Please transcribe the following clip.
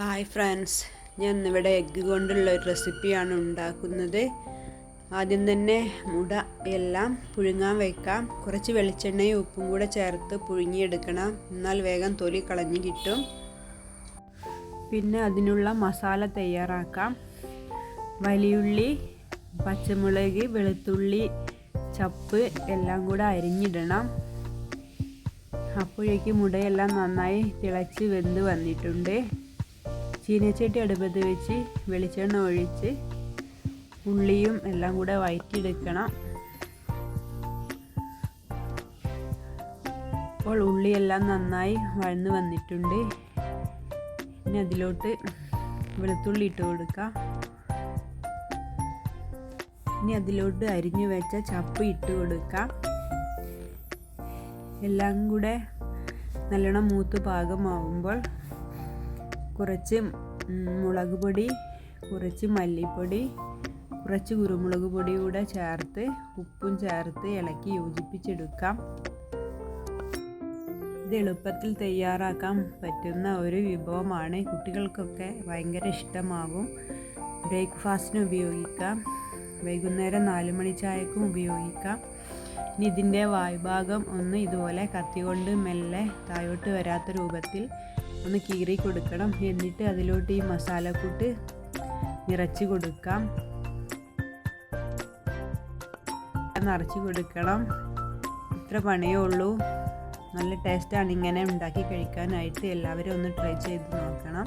Hi friends ഞാൻ ഇന്നിവിടെ egg കൊണ്ടുള്ള ഒരു റെസിപ്പിയാണ് ഉണ്ടാക്കുന്നത്. ആദ്യം തന്നെ മുട എല്ലാം പുഴുങ്ങാൻ വയ്ക്കാം കുറച്ച് വെളിച്ചെണ്ണയും ഉപ്പും കൂടെ ചേർത്ത് പുഴുങ്ങിയെടുക്കണം. എന്നാൽ വേഗം തൊലി കളഞ്ഞ് കിട്ടും. പിന്നെ അതിനുള്ള മസാല തയ്യാറാക്കാം. വലിയുള്ളി പച്ചമുളക് വെളുത്തുള്ളി ചപ്പ് എല്ലാം കൂടെ അരിഞ്ഞിടണം. അപ്പോഴേക്ക് മുടയെല്ലാം നന്നായി തിളച്ച് വെന്ത് വന്നിട്ടുണ്ട്. ചീനച്ചട്ടി അടുപ്പത്ത് വെച്ച് വെളിച്ചെണ്ണ ഒഴിച്ച് ഉള്ളിയും എല്ലാം കൂടെ വയറ്റിയെടുക്കണം. അപ്പോൾ ഉള്ളിയെല്ലാം നന്നായി വഴന്ന് വന്നിട്ടുണ്ട്. ഇനി അതിലോട്ട് വെളുത്തുള്ളി ഇട്ട് കൊടുക്കാം. ഇനി അതിലോട്ട് അരിഞ്ഞു വെച്ച ചപ്പ് ഇട്ട് കൊടുക്കാം. എല്ലാം കൂടെ നല്ലോണം മൂത്ത് പാകമാവുമ്പോൾ കുറച്ച് മുളക് പൊടി കുറച്ച് മല്ലിപ്പൊടി കുറച്ച് കുരുമുളക് പൊടി കൂടെ ചേർത്ത് ഉപ്പും ചേർത്ത് ഇളക്കി യോജിപ്പിച്ചെടുക്കാം. ഇത് എളുപ്പത്തിൽ തയ്യാറാക്കാൻ പറ്റുന്ന ഒരു വിഭവമാണ്. കുട്ടികൾക്കൊക്കെ ഭയങ്കര ഇഷ്ടമാകും ബ്രേക്ക്ഫാസ്റ്റിന് ഉപയോഗിക്കാം. വൈകുന്നേരം നാല് മണി ചായക്കും ഉപയോഗിക്കാം. ഇനി ഇതിന്റെ വായ്ഭാഗം ഒന്ന് ഇതുപോലെ കത്തി കൊണ്ട് മെല്ലെ താഴോട്ട് വരാത്ത രൂപത്തിൽ ഒന്ന് കീറി കൊടുക്കണം. എന്നിട്ട് അതിലോട്ട് ഈ മസാലക്കൂട്ട് നിറച്ച് കൊടുക്കാം. നിറച്ച് കൊടുക്കണം. ഇത്ര പണിയേ ഉള്ളൂ. നല്ല ടേസ്റ്റാണ് ഇങ്ങനെ ഉണ്ടാക്കി കഴിക്കാനായിട്ട്. എല്ലാവരും ഒന്ന് ട്രൈ ചെയ്ത് നോക്കണം.